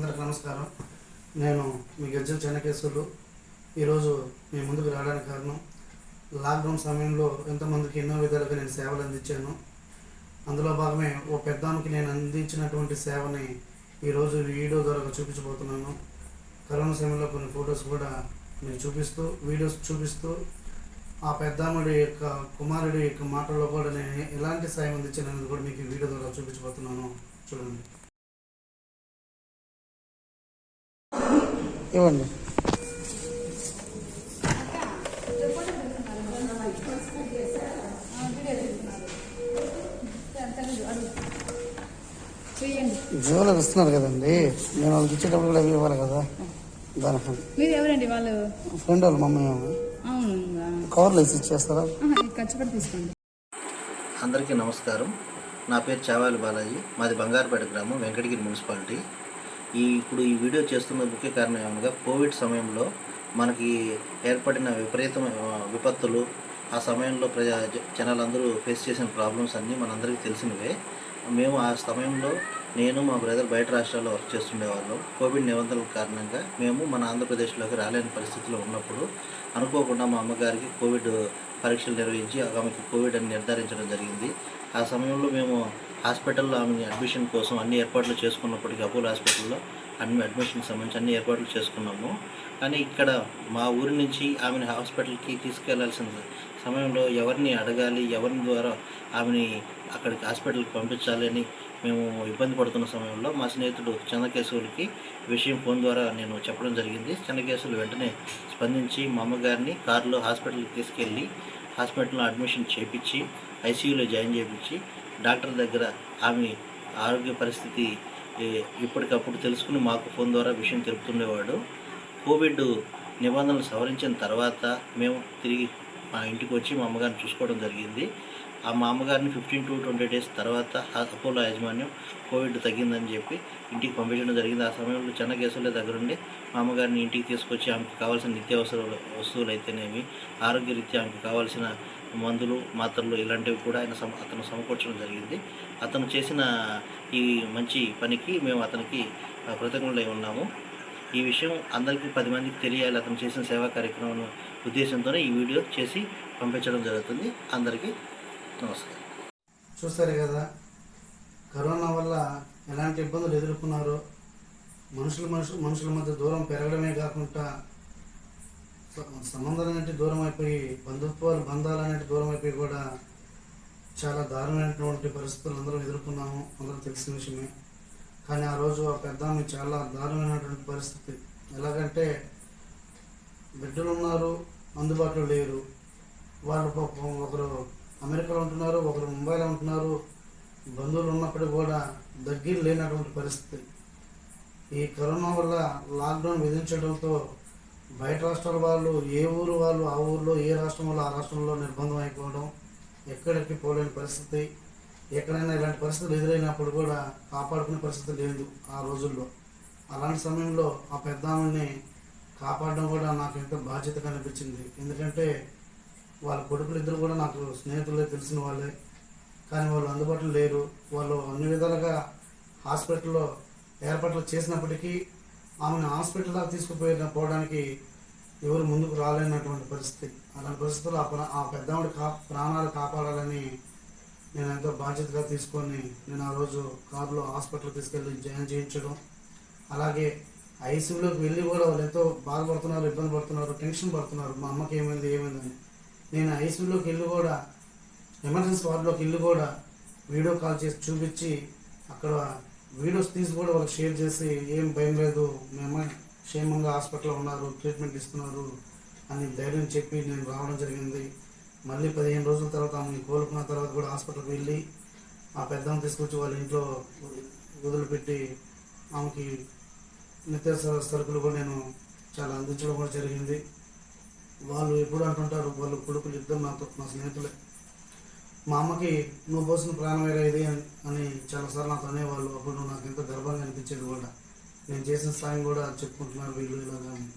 అందరికి నమస్కారం. నేను మీ గజ్జల చెన్నకేశ్వర్లు ఈరోజు మీ ముందుకు రావడానికి కారణం లాక్డౌన్ సమయంలో ఎంతమందికి ఎన్నో విధాలుగా నేను సేవలు అందించాను. అందులో భాగమే ఓ పెద్దానికి నేను అందించినటువంటి సేవని ఈరోజు వీడియో ద్వారా చూపించబోతున్నాను. కరోనా సమయంలో కొన్ని ఫొటోస్ కూడా నేను చూపిస్తూ వీడియోస్ చూపిస్తూ ఆ పెద్దాముడి యొక్క కుమారుడి యొక్క మాటల్లో కూడా నేను ఎలాంటి సాయం అందించాననేది కూడా మీకు వీడియో ద్వారా చూపించబోతున్నాను. చూడండి. ఇవ్వండి. జ్యువెలర్ ఇస్తున్నారు కదండి. నేను వాళ్ళకి ఇచ్చేటప్పుడు కూడా అవి ఇవ్వాలి కదా. దానికి మీరు ఎవరండి వాళ్ళు? ఫ్రెండ్ వాళ్ళు మమ్మీ కవర్లు వేసి ఇచ్చేస్తారా? తీసుకోండి. అందరికీ నమస్కారం. నా పేరు చావాలి బాలాజీ. మాది బంగారుపేట గ్రామం వెంకటగిరి మున్సిపాలిటీ. ఈ ఇప్పుడు ఈ వీడియో చేస్తున్న ముఖ్య కారణం ఏమనగా కోవిడ్ సమయంలో మనకి ఏర్పడిన విపరీతమైన విపత్తులు ఆ సమయంలో ప్రజా జనాలందరూ ఫేస్ చేసిన ప్రాబ్లమ్స్ అన్నీ మనందరికీ తెలిసినవే. మేము ఆ సమయంలో నేను మా బ్రదర్ బయట రాష్ట్రాల్లో వర్క్ చేస్తుండేవాళ్ళం. కోవిడ్ నిబంధనల కారణంగా మేము మన ఆంధ్రప్రదేశ్లోకి రాలేని పరిస్థితిలో ఉన్నప్పుడు అనుకోకుండా మా అమ్మగారికి కోవిడ్ పరీక్షలు నిర్వహించి ఆమెకి కోవిడ్ అని నిర్ధారించడం జరిగింది. ఆ సమయంలో మేము హాస్పిటల్లో ఆమె అడ్మిషన్ కోసం అన్ని ఏర్పాట్లు చేసుకున్నప్పటికీ అపోలో హాస్పిటల్లో అన్ని అడ్మిషన్ సంబంధించి అన్ని ఏర్పాట్లు చేసుకున్నాము. కానీ ఇక్కడ మా ఊరి నుంచి ఆమెను హాస్పిటల్కి తీసుకెళ్ళాల్సిన సమయంలో ఎవరిని అడగాలి ఎవరిని ద్వారా ఆమెని అక్కడికి హాస్పిటల్కి పంపించాలి అని మేము ఇబ్బంది పడుతున్న సమయంలో మా స్నేహితుడు చంద్రకేశవులకి విషయం ఫోన్ ద్వారా నేను చెప్పడం జరిగింది. చంద్రకేశవులు వెంటనే స్పందించి మా అమ్మగారిని కారులో హాస్పిటల్కి తీసుకెళ్ళి హాస్పిటల్లో అడ్మిషన్ చేపించి ఐసీయూలో జాయిన్ చేయించి డాక్టర్ దగ్గర ఆమె ఆరోగ్య పరిస్థితి ఇప్పటికప్పుడు తెలుసుకుని మాకు ఫోన్ ద్వారా విషయం తెలుపుతుండేవాడు. కోవిడ్ నిబంధనలు సవరించిన తర్వాత మేము తిరిగి మా ఇంటికి వచ్చి మా అమ్మగారిని చూసుకోవడం జరిగింది. ఆ మా అమ్మగారిని ఫిఫ్టీన్ టు ట్వంటీ డేస్ తర్వాత ఆ అపోలో యాజమాన్యం కోవిడ్ తగ్గిందని చెప్పి ఇంటికి పంపించడం జరిగింది. ఆ సమయంలో చిన్న కేసుల దగ్గరుండి మా అమ్మగారిని ఇంటికి తీసుకొచ్చి ఆమెకు కావాల్సిన నిత్యావసర వస్తువులు అయితేనేమి ఆరోగ్యరీత్యా ఆమెకు కావాల్సిన మందులు మాత్రలు ఇలాంటివి కూడా ఆయన సమ అతను సమకూర్చడం జరిగింది. అతను చేసిన ఈ మంచి పనికి మేము అతనికి కృతజ్ఞులై ఉన్నాము. ఈ విషయం అందరికీ పది మందికి తెలియాలి. అతను చేసిన సేవా కార్యక్రమం ఉద్దేశంతోనే ఈ వీడియో చేసి పంపించడం జరుగుతుంది. అందరికీ నమస్కారం చూస్తారు కదా కరోనా వల్ల ఎలాంటి ఇబ్బందులు ఎదుర్కొన్నారో మనుషుల మనుషులు మనుషుల మధ్య దూరం పెరగడమే కాకుండా సంబంధాలు అనేవి దూరం అయిపోయి బంధుత్వాలు బంధాలు అనేవి దూరం అయిపోయి కూడా చాలా దారుణమైనటువంటి పరిస్థితులు అందరం ఎదుర్కొన్నాము అందరూ తెలిసిన విషయమే. కానీ ఆ రోజు ఆ పెద్ద ఆమె చాలా దారుణమైనటువంటి పరిస్థితి. ఎలాగంటే బిడ్డలు ఉన్నారు అందుబాటులో లేరు. వాళ్ళు పాపం ఒకరు అమెరికాలో ఉంటున్నారు ఒకరు ముంబైలో ఉంటున్నారు బంధువులు ఉన్నప్పటికీ కూడా దగ్గర లేనటువంటి పరిస్థితి. ఈ కరోనా వల్ల లాక్డౌన్ విధించడంతో బయట రాష్ట్రాల వాళ్ళు ఏ ఊరు వాళ్ళు ఆ ఊర్లో ఏ రాష్ట్రం వాళ్ళు ఆ రాష్ట్రంలో నిర్బంధం అయిపోవడం ఎక్కడికి పోలేని పరిస్థితి ఎక్కడైనా ఇలాంటి పరిస్థితులు ఎదురైనప్పుడు కూడా కాపాడుకునే పరిస్థితి లేదు ఆ రోజుల్లో. అలాంటి సమయంలో ఆ పెద్ద ఆమెని కాపాడడం కూడా నాకు ఎంతో బాధ్యతగా అనిపించింది. ఎందుకంటే వాళ్ళ కొడుకులు ఇద్దరు కూడా నాకు స్నేహితులే తెలిసిన వాళ్ళే. కానీ వాళ్ళు అందుబాటులో లేరు. వాళ్ళు అన్ని విధాలుగా హాస్పిటల్లో ఏర్పాట్లు చేసినప్పటికీ ఆమెను హాస్పిటల్ దాకా తీసుకుపోయిన పోవడానికి ఎవరు ముందుకు రాలేనటువంటి పరిస్థితి. అలాంటి పరిస్థితుల్లో ఆ ఆ పెద్దవాడి కా ప్రాణాలు కాపాడాలని నేను ఎంతో బాధ్యతగా తీసుకొని నేను ఆ రోజు కారులో హాస్పిటల్ తీసుకెళ్ళి జాయిన్ చేయించడం. అలాగే ఐసీయూలోకి వెళ్ళి కూడా వాళ్ళు ఎంతో బాధపడుతున్నారు ఇబ్బంది పడుతున్నారు టెన్షన్ పడుతున్నారు. మా అమ్మకి ఏమైంది ఏమైందని. నేను ఐసీయూలోకి వెళ్ళి కూడా ఎమర్జెన్సీ వార్డులోకి వెళ్ళి కూడా వీడియో కాల్ చేసి చూపించి అక్కడ వీడియోస్ తీసి కూడా వాళ్ళకి షేర్ చేసి ఏం భయం లేదు మేము క్షేమంగా హాస్పిటల్లో ఉన్నారు ట్రీట్మెంట్ ఇస్తున్నారు అని ధైర్యం చెప్పి నేను రావడం జరిగింది. మళ్ళీ పదిహేను రోజుల తర్వాత ఆమెను కోలుకున్న తర్వాత కూడా హాస్పిటల్కి వెళ్ళి ఆ పెద్దను తీసుకొచ్చి వాళ్ళ ఇంట్లో వదిలిపెట్టి ఆమెకి నిత్యావసర సరుకులు కూడా నేను చాలా అందించడం కూడా జరిగింది. వాళ్ళు ఎప్పుడు అంటుంటారు వాళ్ళు కొడుకులు ఇద్దరు నాతో నా స్నేహితులే. మా అమ్మకి నువ్వు పోసిన ప్రాణమేగా ఇది? అని- చాలాసార్లు నాతో అనేవాళ్ళు. అప్పుడు నాకు ఎంతో గర్వంగా అనిపించేది కూడా. నేను చేసిన సాయం కూడా చెప్పుకుంటున్నారు వీళ్ళు ఇలాగా కానీ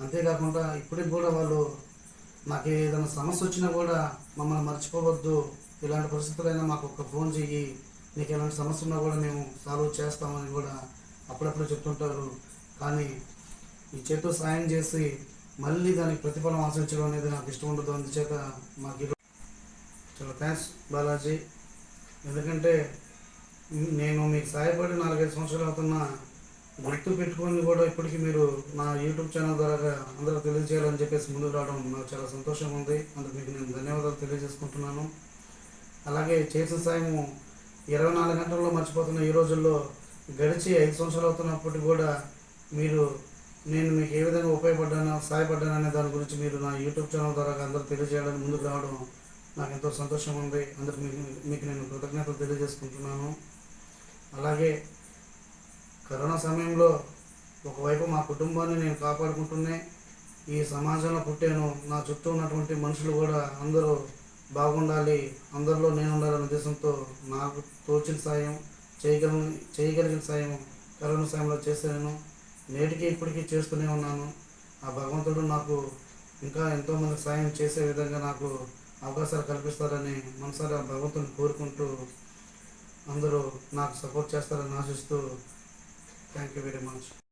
అంతేకాకుండా ఇప్పటికి కూడా వాళ్ళు నాకు ఏదైనా సమస్య వచ్చినా కూడా మమ్మల్ని మర్చిపోవద్దు. ఇలాంటి పరిస్థితులైనా మాకు ఒక ఫోన్ చెయ్యి. నీకు ఎలాంటి సమస్య ఉన్నా కూడా మేము సాల్వ్ చేస్తామని కూడా అప్పుడప్పుడు చెప్తుంటారు. కానీ ఈ చేతితో సాయం చేసి మళ్ళీ దానికి ప్రతిఫలం ఆశించడం అనేది నాకు ఇష్టం ఉండదు. అందుచేత మాకు చాలా థ్యాంక్స్ బాలాజీ. ఎందుకంటే నేను మీకు సహాయపడి నాలుగైదు సంవత్సరాలు అవుతున్నా గుర్తు పెట్టుకొని కూడా ఇప్పటికీ మీరు నా యూట్యూబ్ ఛానల్ ద్వారా అందరూ తెలియజేయాలని చెప్పేసి ముందుకు రావడం నాకు చాలా సంతోషంగా ఉంది. అందుకు మీకు నేను ధన్యవాదాలు తెలియజేసుకుంటున్నాను. అలాగే చేసిన సాయము ఇరవై నాలుగు గంటల్లో మర్చిపోతున్న ఈ రోజుల్లో గడిచి ఐదు సంవత్సరాలు అవుతున్నప్పటికీ కూడా మీరు నేను మీకు ఏ విధంగా ఉపయోగపడ్డానో సహాయపడ్డాను అనే దాని గురించి మీరు నా యూట్యూబ్ ఛానల్ ద్వారా అందరూ తెలియజేయడానికి ముందుకు రావడం నాకు ఎంతో సంతోషంగా ఉంది. అందరికి మీకు మీకు నేను కృతజ్ఞతలు తెలియజేసుకుంటున్నాను. అలాగే కరోనా సమయంలో ఒకవైపు మా కుటుంబాన్ని నేను కాపాడుకుంటూనే ఈ సమాజంలో పుట్టాను నా చుట్టూ ఉన్నటువంటి మనుషులు కూడా అందరూ బాగుండాలి అందరిలో నేను ఉండాలనే ఉద్దేశంతో నాకు తోచిన సాయం చేయగల చేయగలిగిన సాయం కరోనా సమయంలో చేశాను. నేటికి ఇప్పటికీ చేస్తూనే ఉన్నాను. ఆ భగవంతుడు నాకు ఇంకా ఎంతోమంది సాయం చేసే విధంగా నాకు అవకాశాలు కల్పిస్తారని మనసారా భగవంతుని కోరుకుంటూ అందరూ నాకు సపోర్ట్ చేస్తారని ఆశిస్తూ థ్యాంక్ యూ వెరీ మచ్